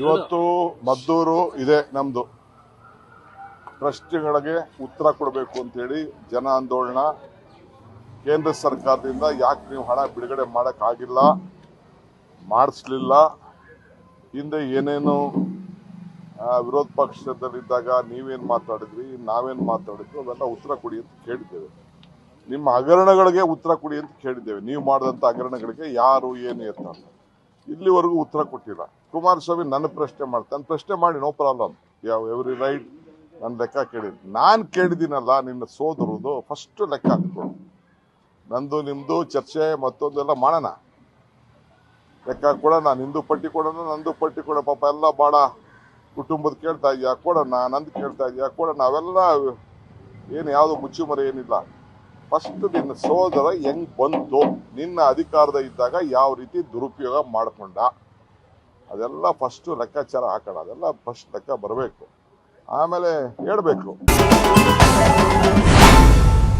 ಇವತ್ತು ಮದ್ದೂರು ಇದೆ ನಮ್ದು. ಪ್ರಶ್ನೆಗಳಿಗೆ ಉತ್ತರ ಕೊಡಬೇಕು ಅಂತೇಳಿ ಜನ ಆಂದೋಲನ ಕೇಂದ್ರ ಸರ್ಕಾರದಿಂದ ಯಾಕೆ ನೀವು ಹಣ ಬಿಡುಗಡೆ ಮಾಡೋಕ್ಕಾಗಿಲ್ಲ, ಮಾಡಿಸ್ಲಿಲ್ಲ, ಹಿಂದೆ ಏನೇನು ವಿರೋಧ ಪಕ್ಷದಲ್ಲಿದ್ದಾಗ ನೀವೇನು ಮಾತಾಡಿದ್ರಿ, ನಾವೇನು ಮಾತಾಡಿದ್ರು, ಅವೆಲ್ಲ ಉತ್ತರ ಕೊಡಿ ಅಂತ ಕೇಳಿದ್ದೇವೆ. ನಿಮ್ಮ ಹಗರಣಗಳಿಗೆ ಉತ್ತರ ಕೊಡಿ ಅಂತ ಕೇಳಿದ್ದೇವೆ. ನೀವು ಮಾಡಿದಂಥ ಹಗರಣಗಳಿಗೆ ಯಾರು ಏನು ಅಂತ ಇಲ್ಲಿವರೆಗೂ ಉತ್ತರ ಕೊಟ್ಟಿಲ್ಲ. ಕುಮಾರಸ್ವಾಮಿ ನನ್ನ ಪ್ರಶ್ನೆ ಮಾಡ್ತಾನೆ ಪ್ರಶ್ನೆ ಮಾಡಿ ನೋ ಪ್ರಾಬ್ಲಮ್ ಯಾವ ಎವ್ರಿ ರೈಟ್ ನನ್ನ ಲೆಕ್ಕ ಕೇಳಿದ್ ನಾನು ಕೇಳಿದ್ದೀನಲ್ಲ ನಿನ್ನ ಸೋದರದು ಫಸ್ಟ್ ಲೆಕ್ಕ ಹಾಕ್ಕೊಡು. ನಂದು ನಿಮ್ಮದು ಚರ್ಚೆ ಮತ್ತೊಂದೆಲ್ಲ ಮಾಡೋಣ. ಲೆಕ್ಕ ಕೊಡೋಣ, ನಿಂದು ಪಟ್ಟಿ ಕೊಡೋಣ, ನಂದು ಪಟ್ಟಿ ಕೊಡೋ ಪಾಪ ಎಲ್ಲ ಭಾಳ ಕುಟುಂಬದ ಕೇಳ್ತಾ ಇದೆಯಾ? ಕೊಡೋಣ, ನಂದು ಕೇಳ್ತಾ ಇದೆಯಾ? ಕೊಡೋಣ, ಅವೆಲ್ಲ ಏನು ಯಾವುದು ಮುಚ್ಚುಮರೆ ಏನಿಲ್ಲ. ಫಸ್ಟ್ ನಿನ್ನ ಸೋದರ ಹೆಂಗ್ ಬಂತು? ನಿನ್ನ ಅಧಿಕಾರದ ಇದ್ದಾಗ ಯಾವ ರೀತಿ ದುರುಪಯೋಗ ಮಾಡ್ಕೊಂಡ? ಅದೆಲ್ಲ ಫಸ್ಟ್ ಲೆಕ್ಕಾಚಾರ ಹಾಕೋಣ ಅದೆಲ್ಲ ಫಸ್ಟ್ ಲೆಕ್ಕ ಬರಬೇಕು. ಆಮೇಲೆ ಹೇಳ್ಬೇಕು.